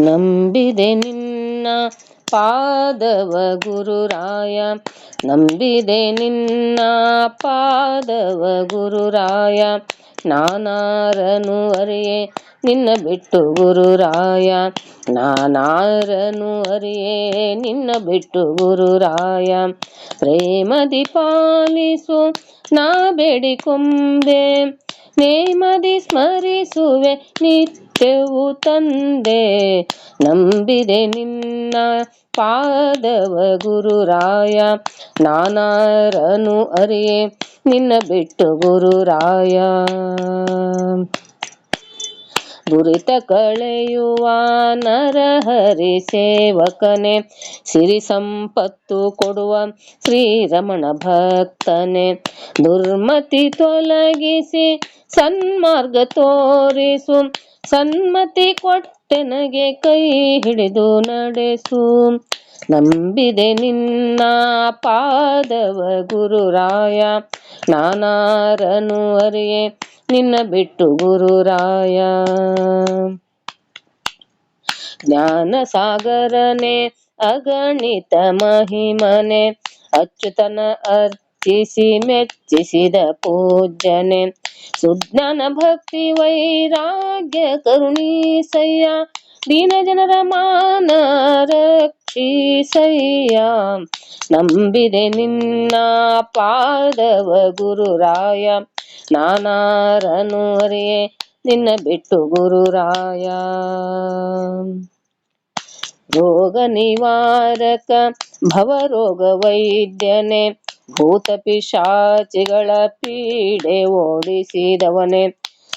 ನಂಬಿದೆ ನಿನ್ನ ಪಾದವ ಗುರುರಾಯ. ನಂಬಿದೆ ನಿನ್ನ ಪಾದವ ಗುರುರಾಯ. ನಾನಾರನು ಅರಿಯೆ, ನಿನ್ನ ಬಿಟ್ಟು ಗುರುರಾಯ. ನಾನಾರನು ಅರಿಯೆ, ನಿನ್ನ ಬಿಟ್ಟು ಗುರುರಾಯ. ಪ್ರೇಮದಿ ಪಾಲಿಸು, ನಾ ಬೇಡಿಕೊಂಬೆ ನೇಮದಿ ಸ್ಮರಿಸುವೆ ನಿತ್ಯವು ತಂದೆ. ನಂಬಿದೆ ನಿನ್ನ ಪಾದವ ಗುರುರಾಯ. ನಾನಾರನು ಅರಿಯೆ ನಿನ್ನ ಬಿಟ್ಟು ಗುರುರಾಯ. ದುರಿತ ಕಳೆಯುವ ನರಹರಿ ಸೇವಕನೆ, ಸಿರಿ ಸಂಪತ್ತು ಕೊಡುವ ಶ್ರೀರಮಣ ಭಕ್ತನೆ. ದುರ್ಮತಿ ತೊಲಗಿಸಿ ಸನ್ಮಾರ್ಗ ತೋರಿಸು, ಸನ್ಮತಿ ಕೊಟ್ಟೆನಗೆ ಕೈ ಹಿಡಿದು ನಡೆಸು. ನಂಬಿದೆ ನಿನ್ನ ಪಾದವ ಗುರುರಾಯ, ನಾನಾರನು ಅರಿಯೆ ನಿನ್ನ ಬಿಟ್ಟು ಗುರುರಾಯ. ಜ್ಞಾನ ಸಾಗರನೆ ಅಗಣಿತ ಮಹಿಮನೆ ಅಚ್ಯುತನ ಅರ್ಚಿಸಿ ಮೆಚ್ಚಿಸಿದ ಪೂಜ್ಯನೆ. ಸುಜ್ಞಾನ ಭಕ್ತಿ ವೈರಾಗ್ಯ ಕರುಣೀಸಯ್ಯ, ದೀನ ಜನರ ಮಾನ ರಕ್ಷಿಸಯ್ಯ. ನಂಬಿದೆ ನಿನ್ನ ಪಾದವ ಗುರುರಾಯ. ನಾನಾರನು ಅರಿಯೆ, ನಿನ್ನ ಬಿಟ್ಟು ಗುರುರಾಯ. ರೋಗ ನಿವಾರಕ ಭವರೋಗ ವೈದ್ಯನೆ, ಭೂತ ಪಿಶಾಚಿಗಳ ಪೀಡೆ ಓಡಿಸಿದವನೆ.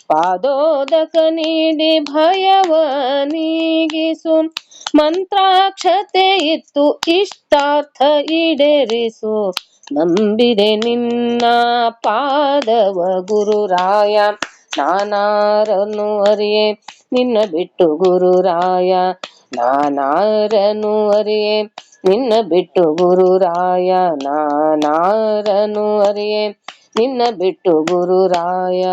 ಪಾದೋದಕ ನೀಡಿ ಭಯವ ನೀಗಿಸು ಮಂತ್ರಾಕ್ಷತೆ ಇತ್ತು, ಇಷ್ಟಾರ್ಥ ಈಡೇರಿಸು. ನಂಬಿದೆ ನಿನ್ನ ಪಾದವ ಗುರುರಾಯ, ನಾನಾರನು ಅರಿಯೆ, ನಿನ್ನ ಬಿಟ್ಟು ಗುರುರಾಯ, ನಾನಾರನು ಅರಿಯೆ, ನಿನ್ನ ಬಿಟ್ಟು ಗುರುರಾಯ, ನಾನಾರನು ಅರಿಯೆ, ನಿನ್ನ ಬಿಟ್ಟು ಗುರುರಾಯ.